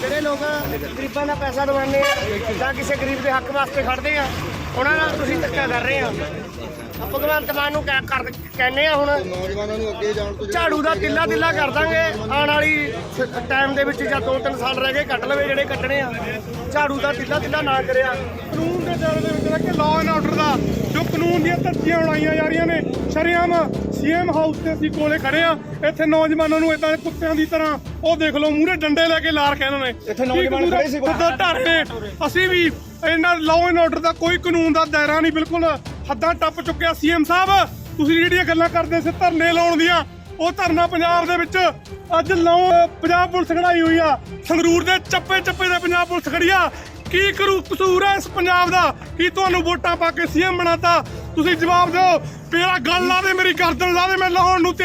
ਜਿਹੜੇ ਲੋਕ ਗਰੀਬਾਂ ਦਾ ਪੈਸਾ ਦਵਾਉਂਦੇ ਆ ਜਾਂ ਕਿਸੇ ਗਰੀਬ ਦੇ ਹੱਕ ਵਾਸਤੇ ਖੜਦੇ ਆ ਉਹਨਾਂ ਨਾਲ ਤੁਸੀਂ ਧੱਕਾ ਕਰ ਰਹੇ ਆ। ਭਗਵੰਤ ਮਾਨ ਨੂੰ ਕਹਿ- ਕਰ ਕਹਿੰਨੇ ਆ ਹੁਣ ਨੌਜਵਾਨਾਂ ਨੂੰ ਅੱਗੇ ਜਾਣ ਤੋਂ ਝਾੜੂ ਦਾ ਤਿੱਲਾ ਤਿੱਲਾ ਕਰ ਦਾਂਗੇ। ਆਉਣ ਵਾਲੀ ਟਾਈਮ ਦੇ ਵਿੱਚ ਜਾਂ 2-3 ਸਾਲ ਰਹਿ ਗਏ ਕੱਟ ਲਵੇ ਜਿਹੜੇ ਕੱਟਣੇ ਆ। ਝਾੜੂ ਦਾ ਤਿੱਲਾ ਤਿੱਲਾ ਨਾ ਕਰਿਆ। ਕਾਨੂੰਨ ਦੇ ਦਾਇਰੇ ਦੇ ਵਿੱਚ ਰਹਿ ਕੇ ਲਾਅ ਐਂਡ ਆਰਡਰ ਦਾ ਜੋ ਕਾਨੂੰਨ ਦੀਆਂ ਧੱਜੀਆਂ ਉਡਾਈਆਂ ਜਾ ਰਹੀਆਂ ਨੇ ਸ਼ਰੇਆਮ ਸੀਐਮ ਹਾਊਸ ਤੇ ਅਸੀਂ ਕੋਲੇ ਖੜੇ ਆ ਇੱਥੇ ਨੌਜਵਾਨਾਂ ਨੂੰ ਇਦਾਂ ਦੇ ਕੁੱਤਿਆਂ ਦੀ ਤਰ੍ਹਾਂ ਉਹ ਦੇਖ ਲਓ ਮੂਹਰੇ ਡੰਡੇ ਲੈ ਕੇ ਲਾ ਰੱਖੇ ਇਹਨਾਂ ਨੇ। ਇੱਥੇ ਨੌਜਵਾਨ ਖੜੇ ਸੀ ਢਾਰੇ ਨੇ ਅਸੀਂ ਵੀ ਇਹਨਾਂ ਲਾਅ ਐਂਡ ਆਰਡਰ ਦਾ ਕੋਈ ਕਾਨੂੰਨ ਦਾ ਦਾਇਰਾ ਨਹੀਂ ਬਿਲਕੁਲ ਹੱਦਾਂ ਟੱਪ ਚੁੱਕਿਆ। ਸੀਐਮ ਸਾਹਿਬ ਤੁਸੀਂ ਜਿਹੜੀਆਂ ਗੱਲਾਂ ਕਰਦੇ ਸੀ ਧਰਨੇ ਲਾਉਣ ਦੀਆਂ ਉਹ ਧਰਨਾ ਪੰਜਾਬ ਦੇ ਵਿੱਚ ਅੱਜ ਲਾਉ ਪੰਜਾਬ ਪੁਲਿਸ ਖੜਾਈ ਹੋਈ ਆ। ਸੰਗਰੂਰ ਦੇ ਚੱਪੇ ਚੱਪੇ ਦੇ ਪੰਜਾਬ ਪੁਲਿਸ ਖੜੀ ਆ। ਕੀ ਕਰੂ ਕਸੂਰ ਹੈ ਇਸ ਪੰਜਾਬ ਦਾ? ਕੀ ਤੁਹਾਨੂੰ ਵੋਟਾਂ ਪਾ ਕੇ ਸੀਐਮ ਬਣਾਤਾ? ਤੁਸੀਂ ਜਵਾਬ ਦਿਓ। ਮੇਰਾ ਗੱਲ ਲਾ ਦੇ, ਮੇਰੀ ਗਰਦਨ ਲਾ ਦੇ, ਮੈਂ ਲਾਹੌਰ ਨੂੰ ਤੇ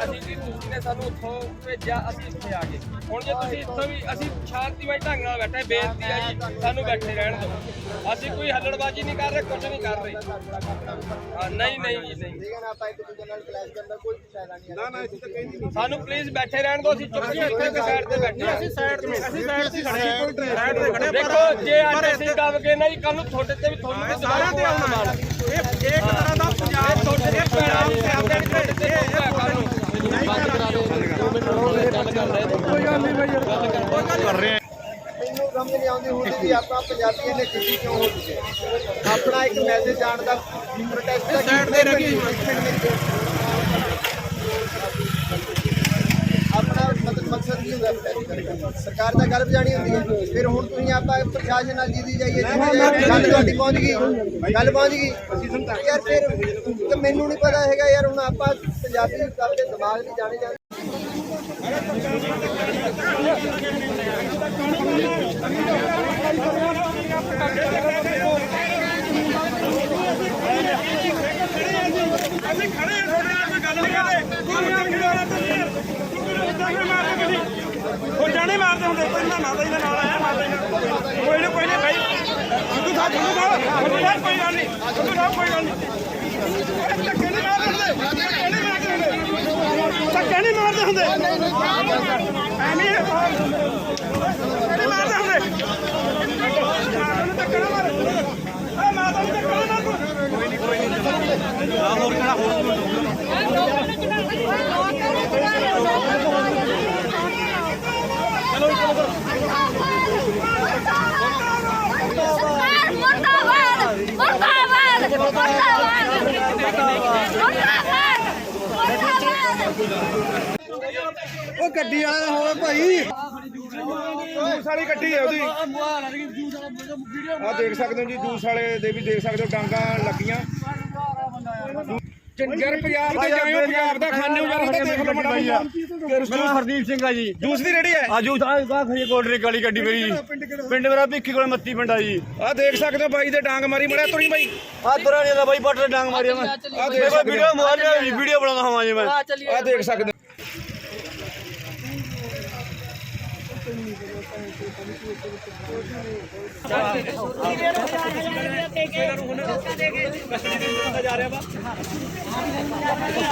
ਅਸੀਂ ਵੀ ਨੇ ਸਾਨੂੰ ਉੱਥੋਂ ਭੇਜਿਆ ਅਸੀਂ ਇੱਥੇ ਆ ਗਏ। ਹੁਣ ਜੇ ਤੁਸੀਂ ਇੱਥੋਂ ਵੀ ਅਸੀਂ ਸ਼ਾਂਤੀਮਈ ਢੰਗ ਨਾਲ ਬੈਠੇ ਬੇਨਤੀ ਆ ਜੀ ਸਾਨੂੰ ਬੈਠੇ ਰਹਿਣ ਦਿਓ। ਅਸੀਂ ਕੋਈ ਹੱਲੜਬਾਜ਼ੀ ਨਹੀਂ ਕਰ ਰਹੇ ਕੁਝ ਨਹੀਂ ਕਰ ਰਹੇ। ਹਾਂ ਨਹੀਂ ਨਹੀਂ ਜੀ ਨਹੀਂ। ਠੀਕ ਹੈ ਨਾ ਆਪਾਂ ਇੱਕ ਦੂਜੇ ਨਾਲ ਕਲੈਸ਼ ਕਰਨ ਦਾ ਕੋਈ ਫਾਇਦਾ ਨਹੀਂ ਨਾ ਨਾ ਅਸੀਂ ਤਾਂ ਕਹਿੰਦੇ ਸਾਨੂੰ ਪਲੀਜ਼ ਬੈਠੇ ਰਹਿਣ ਦਿਓ ਅਸੀਂ ਚੁੱਪ ਇੱਥੇ ਇੱਕ ਸਾਈਡ ਤੇ ਬੈਠੇ ਹਾਂ। ਅਸੀਂ ਸਾਈਡ ਤੇ ਅਸੀਂ ਸਾਈਡ ਤੇ ਖੜੇ ਦੇਖੋ ਜੇ ਅੱਜ ਅਸੀਂ ਦਬ ਗਏ ਨਾ ਜੀ ਕੱਲ ਨੂੰ ਤੁਹਾਡੇ ਤੇ ਵੀ ਤੁਹਾਨੂੰ ਵੀ ਸਾਰਿਆਂ ਤੇ ਆਉਣਾ ਮਾਲ ਇਹ ਇੱਕ ਤਰ੍ਹਾਂ ਦਾ ਪੰਜਾਬ ਤੁਹਾਡੇ ਤੇ ਪੈਣਾ ਵੀ ਆਪਣੇ ਤੁਹਾਡੇ ਤੇ ਹੋਊਗਾ ਕੱਲ ਨੂੰ ਮੈਨੂੰ ਸਮਝ ਨਹੀਂ ਆਉਂਦੀ ਹੁੰਦੀ ਵੀ ਆਪਾਂ ਪੰਜਾਬੀਆਂ ਨੇ ਖੁਸ਼ੀ ਕਿਉਂ ਹੋ ਚੁੱਕੇ ਆਪਣਾ ਇੱਕ ਮੈਸੇਜ ਜਾਣ ਦਾ ਪ੍ਰੋਟੈਸਟ ਦਾ ਸਾਈਡ ਤੇ ਰੱਖੀ ਆਪਣਾ ਮਤਲਬ ਮਕਸਦ ਕੀ ਹੁੰਦਾ? protest ਕਰਨ ਦਾ? ਸਰਕਾਰ ਦਾ ਗੱਲ ਬਜਾਣੀ ਹੁੰਦੀ ਹੈ। ਫਿਰ ਹੁਣ ਤੁਸੀਂ ਆਪਾਂ ਪ੍ਰਸ਼ਾਸਨ ਨਾਲ ਜਿੱਦੀ ਜਾਈਏ ਜਿੱਦੀ ਜਾਈਏ ਗੱਲ ਤੁਹਾਡੀ ਪਹੁੰਚ ਗਈ। ਗੱਲ ਪਹੁੰਚ ਗਈ। ਯਾਰ ਫਿਰ ਤੇ ਮੈਨੂੰ ਨਹੀਂ ਪਤਾ ਹੈਗਾ ਯਾਰ ਹੁਣ ਆਪਾਂ ਪੰਜਾਬੀ ਆਪਣੇ ਦਿਮਾਗ ਨਹੀਂ ਜਾਣੇ ਜਾਂਦੇ ਅਸੀਂ ਖੜੇ ਆ ਤੁਹਾਡੇ ਨਾਲ ਕੋਈ ਗੱਲ ਨਹੀਂ। ਕਰਦੇ ਕੋਈ ਗੱਲ ਨਹੀਂ ਉਹ ਜਾਣੇ ਮਾਰਦੇ ਹੁੰਦੇ ਕੋਈ ਮਾਤਾ ਜੀ ਦੇ ਨਾਲ ਆਇਆ ਮਾਤਾ ਜੀ ਕੋਈ ਨਾ ਕੋਈ ਨਹੀਂ ਭਾਈ ਸਿੱਧੂ ਸਾਹਿਬ ਸਿੱਧੂ ਸਾਹਿਬ ਕੋਈ ਗੱਲ ਨਹੀਂ ਸਿੱਧੂ ਸਾਹਿਬ ਕੋਈ ਗੱਲ ਨਹੀਂ ਧੱਕੇ ਨਹੀਂ ਮਾਰਦੇ ਧੱਕੇ ਨਹੀਂ। ਧੱਕੇ ਨਹੀਂ ਮਾਰਦੇ ਹੁੰਦੇ? ਐਵੇਂ ਨਹੀਂ ਮਾਰਦੇ ਹੁੰਦੇ? ਧੱਕੇ ਨਾ ਮਾਰ ਏ ਮਾਤਾ ਨੂੰ ਧੱਕੇ ਨਾ ਮਾਰ ਸਰਕਾਰ ਉਹ ਗੱਡੀ ਵਾਲਾ ਹੋਵੇ ਭਾਈ। ਜੂਸ ਵਾਲੀ ਗੱਡੀ ਹੈ ਉਹਦੀ। ਆ ਦੇਖ ਸਕਦੇ ਹੋ ਜੀ, ਜੂਸ ਵਾਲੇ ਦੇ ਵੀ ਦੇਖ ਸਕਦੇ ਹੋ, ਡਾਂਗਾ ਲੱਗੀਆਂ। ਯਾਰ ਪੰਜਾਬ ਤੇ ਜਾਇਓ ਪੰਜਾਬ ਦਾ ਖਾਣੇ ਯਾਰ ਇਹ ਤਾਂ ਦੇਖ ਲਓ ਮੜਾ ਮੇਰਾ ਹਰਦੀਪ ਸਿੰਘ ਆ ਜੀ। ਜੂਸ ਦੀ ਰੇੜੀ ਹੈ ਆਜੂ ਆ ਖੜੀ ਕੋਲ ਡਰਿੰਕ ਵਾਲੀ ਗੱਡੀ ਮੇਰੀ ਜੀ। ਪਿੰਡ ਮੇਰਾ ਭਿੱਖੀ ਕੋਲ ਮੱਤੀ ਪਿੰਡ ਆ ਜੀ। ਆ ਦੇਖ ਸਕਦੇ ਹੋ ਬਾਈ ਦੇ ਡਾਂਗ ਮਾਰੀ ਮੜਾ ਤੁਰੀ ਬਾਈ। ਆ ਨਹੀਂ ਦਾ ਬਾਈ ਪੱਟ ਡਾਂਗ ਮਾਰੀ ਮੈਂ। ਆ ਦੇਖ ਸਕਦੇ ਵੀਡੀਓ ਮੋਬਾਈਲ ਵੀਡੀਓ ਬਣਾਉਂਦਾ ਹਾਂ ਜੀ ਮੈਂ। ਆ ਦੇਖ ਸਕਦੇ ਹੋ।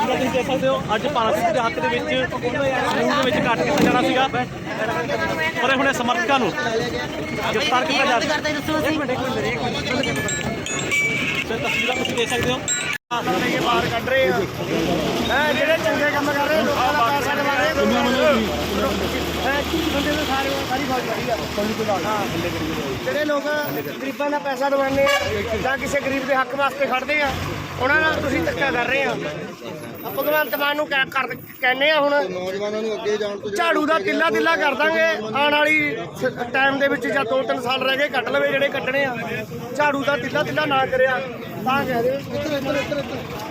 ਤੁਸੀਂ ਦੇਖ ਸਕਦੇ ਹੋ, ਅੱਜ ਭਾਰਤ ਦੇ ਹੱਕ ਦੇ ਵਿੱਚ ਕਾਨੂੰਨ ਦੇ ਵਿੱਚ ਕੱਟ ਕੀਤਾ ਜਾਣਾ ਸੀਗਾ। ਪਰ ਹੁਣੇ ਸਮਰਥਕਾਂ ਨੂੰ ਗ੍ਰਿਫਤਾਰ ਕੀਤਾ ਜਾ ਰਿਹਾ। ਹੈ ਤਸਵੀਰਾਂ ਤੁਸੀਂ ਦੇਖ ਸਕਦੇ ਹੋ। ਆਸਨ ਬਾਹਰ ਕੱਢ ਰਹੇ ਆ ਹੈ ਜਿਹੜੇ ਚੰਗੇ ਕੰਮ ਕਰ ਰਹੇ ਲੋਕਾਂ ਦਾ ਪੈਸਾ ਦਵਾ ਰਹੇ ਹੈ ਕੀ ਬੰਦੇ ਦੇ ਸਾਰੇ ਸਾਰੀ ਫੌਜ ਖੜੀ ਆ ਹਾਂ ਜਿਹੜੇ ਲੋਕ ਗਰੀਬਾਂ ਦਾ ਪੈਸਾ ਦਵਾਉਂਦੇ ਆ ਜਾਂ ਕਿਸੇ ਗਰੀਬ ਦੇ ਹੱਕ ਵਾਸਤੇ ਖੜਦੇ ਆ ਉਹਨਾਂ ਨਾਲ ਤੁਸੀਂ ਧੱਕਾ ਕਰ ਰਹੇ ਆ। ਆ ਭਗਵੰਤ ਮਾਨ ਨੂੰ ਕਹਿ- ਕਰ ਕਹਿੰਨੇ ਆ ਹੁਣ ਨੌਜਵਾਨਾਂ ਨੂੰ ਅੱਗੇ ਜਾਣ ਤੋਂ ਝਾੜੂ ਦਾ ਤਿੱਲਾ ਤਿੱਲਾ ਕਰ ਦਾਂਗੇ। ਆਉਣ ਵਾਲੀ ਟਾਈਮ ਦੇ ਵਿੱਚ ਜਾਂ 2-3 ਸਾਲ ਰਹਿ ਗਏ ਕੱਟ ਲਵੇ ਜਿਹੜੇ ਕੱਟਣੇ ਆ। ਝਾੜੂ ਦਾ ਤਿੱਲਾ ਤਿੱਲਾ ਨਾ ਕਰਿਆ। ਤਾਂ ਕਹਿ ਰਹੇ